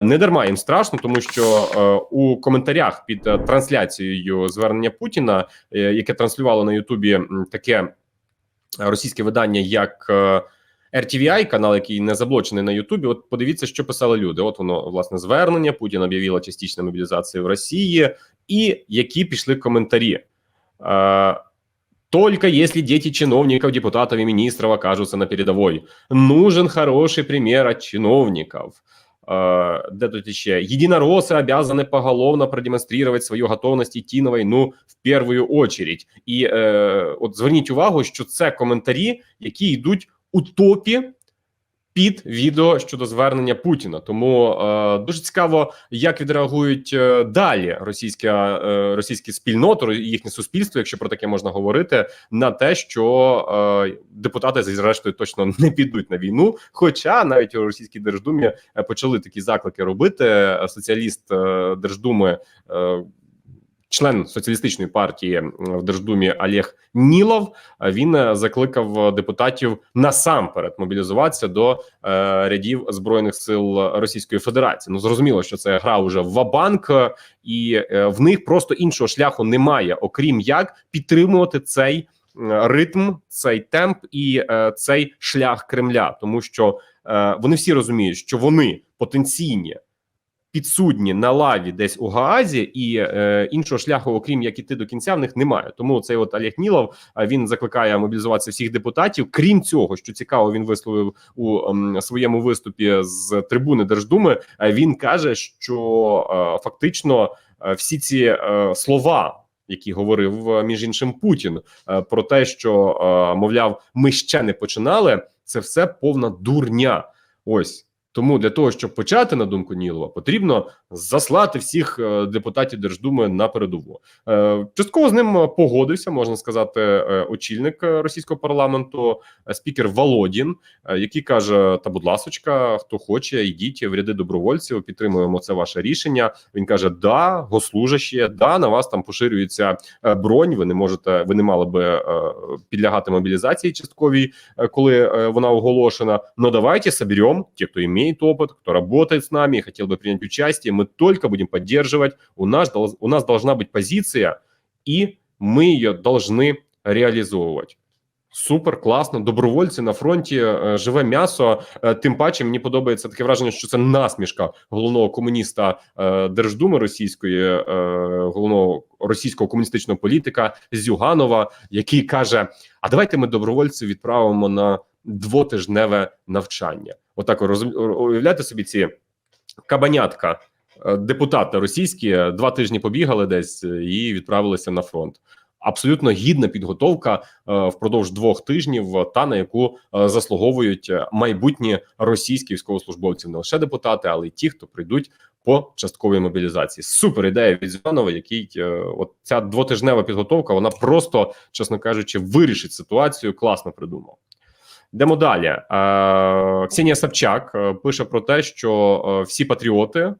Не дарма їм страшно, тому що е, у коментарях під е, трансляцією звернення Путіна, е, яке транслювало на Ютубі таке російське видання, як е, RTVI, канал, який не заблочений на Ютубі. От подивіться, що писали люди. От воно власне звернення. Путін об'явила частичну мобілізацію в Росії, і які пішли коментарі. Е, Только если дети чиновников, депутатов и министров окажутся на передовой. Нужен хороший пример от чиновников. Э, Де тут еще? Единороссы обязаны поголовно продемонстрировать свою готовность идти на війну в первую очередь. І е, от зверніть увагу, що це коментарі, які йдуть у топі під відео щодо звернення Путіна. Тому е, дуже цікаво, як відреагують е, далі російська е, російські спільноти, їхнє суспільство, якщо про таке можна говорити, на те, що е, депутати зрештою точно не підуть на війну. Хоча навіть у російській держдумі е, почали такі заклики робити. Е, Соціаліст е, Держдуми. Е, Член соціалістичної партії в Держдумі Олег Нілов е, він е, закликав депутатів насамперед мобілізуватися до е, рядів збройних сил Російської Федерації. Ну зрозуміло, що це гра уже в вабанк, е, і е, в них просто іншого шляху немає, окрім як підтримувати цей е, ритм, цей темп і е, цей шлях Кремля, тому що е, вони всі розуміють, що вони потенційні. Підсудні на лаві десь у Гаазі, і е, іншого шляху, окрім як іти до кінця, в них немає. Тому цей от Олег Нілов він закликає мобілізуватися всіх депутатів. Крім цього, що цікаво, він висловив у ем, своєму виступі з трибуни Держдуми. е, Він каже, що е, фактично е, всі ці е, слова. Які говорив е, між іншим Путін е, про те, що е, мовляв, ми ще не починали. Це все повна дурня. Ось тому для того, щоб почати на думку Нілова, потрібно заслати всіх е, депутатів Держдуми на передову. Е, Частково з ним погодився, можна сказати, е, очільник е, російського парламенту, е, спікер Володін, е, який каже: Та, будь ласочка, хто хоче, йдіть в ряди добровольців, підтримуємо це ваше рішення. Він каже: Да, гослужащі, да, на вас там поширюється е, бронь. Ви не можете, ви не мали би е, підлягати мобілізації частковій, е, коли е, вона оголошена. Но давайте соберем те, кто имеет опыт, кто работает с нами и хотел бы принять участие Мы только будем поддерживать. У нас, дол- у нас должна быть позиция, и мы ее должны реалізовувати. Супер, класно. Добровольці на фронті, е, живе м'ясо. Е, Тим паче мені подобається таке враження, що це насмішка головного комуніста е, Держдуми Російської, е, головного російського комуністичного політика Зюганова, який каже: А давайте ми добровольців відправимо на двотижневе навчання. Отак ви розум- уявляєте собі ці кабанятка. е, Депутати російські е, два тижні побігали десь е, і відправилися на фронт. Абсолютно гідна підготовка впродовж двох тижнів, та на яку заслуговують майбутні російські військовослужбовці, не лише депутати, але й ті, хто прийдуть по частковій мобілізації. Супер ідея від Зюганова, який от ця двотижнева підготовка, вона просто, чесно кажучи, вирішить ситуацію. Класно придумав. Йдемо далі. Ксенія Собчак е, пише про те, що всі патріоти,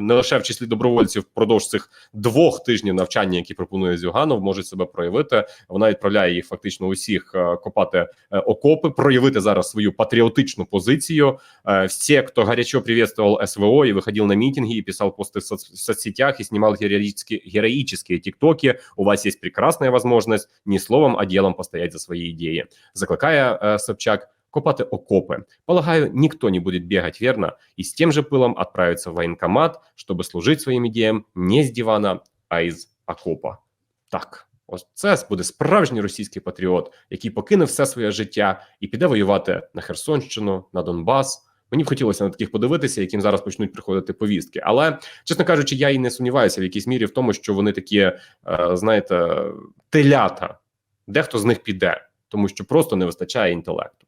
не лише в числі добровольців, впродовж цих двох тижнів навчання, які пропонує Зюганов, можуть себе проявити. Вона відправляє їх фактично усіх е, копати е, окопи, проявити зараз свою патріотичну позицію. Э, Все, кто горячо приветствовал СВО и выходил на митинги, и писал посты в, соц- в соцсетях, и снимал героические, героические тиктоки, у вас есть прекрасная возможность не словом, а делом постоять за свои идеи. Закликає е, Собчак копати окопы. Полагаю, никто не будет бегать верно и с тем же пылом отправиться в военкомат, чтобы служить своим идеям не с дивана, а із окопа. Так, ось це буде справжній російський патріот, який покине все своє життя і піде воювати на Херсонщину, на Донбас. Мені б хотілося на таких подивитися, яким зараз почнуть приходити повістки. Але чесно кажучи, я і не сумніваюся в якійсь мірі в тому, що вони такі, е, знаєте, телята. Дехто з них піде, тому що просто не вистачає інтелекту.